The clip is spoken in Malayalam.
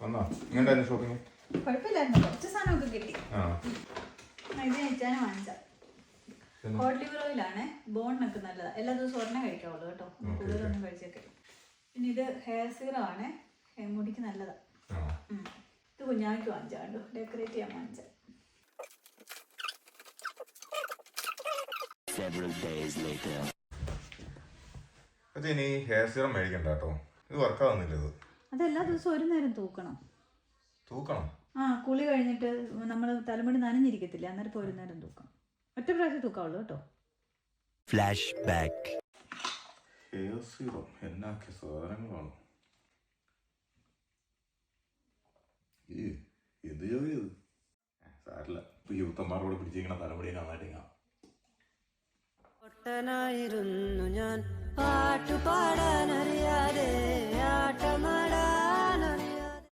വന്നോ? എങ്ങനെയായിരുന്നു ഷോപ്പിംഗ് കുഴപ്പമില്ലായിരുന്നു. കുറച്ച് സാധനമൊക്കെ കിട്ടി. ആ. ഇത് വാങ്ങിച്ച? ഹോട്ട് ലിവർ ഓയിലാണ് ബോണിനൊക്കെ നല്ലതാണ് എല്ലാ ദിവസവും ഒരെണ്ണം കഴിക്കാവുള്ളൂ കേട്ടോ. കൂടുതലൊന്നും കഴിച്ചേക്കെ പിന്നെ ഇത് ഹെയർ സീറം ആണ്. മുടിക്ക് നല്ലതാണ് ഇത് കുഞ്ഞാക്ക് വാങ്ങിച്ച കണ്ടു? ഡെക്കറേറ്റ് ചെയ്യാൻ വാങ്ങിച്ച. പക്ഷേ ഇനി ഹെയർ സീറം മേടിക്കണ്ട കേട്ടോ. ഇത് വർക്കാവുന്നില്ല ഇത്. അതെല്ലാ ദിവസവും ഒരു നേരം തൂക്കണം. തൂക്കണം? ആ കുളി കഴിഞ്ഞിട്ട് നമ്മൾ തലമുടി നനഞ്ഞിരിക്കത്തില്ല അന്നേരം ഇപ്പോൾ ഒരു നേരം തൂക്കണം. ഒറ്റ പ്രാവശ്യം തൂക്കാവുള്ളൂ കേട്ടോ. ഫ്ലാഷ് ബാക്ക് സീറം എന്നാക്കിയ സാധനങ്ങളാണ്. ഈ എന്ത് ജോലി ഇത്. സാരില്ല. ഇപ്പൊ യൂത്തന്മാരോട് പിടിച്ചിരിക്കണ തലമുടി നന്നായിട്ട് ഞാൻ.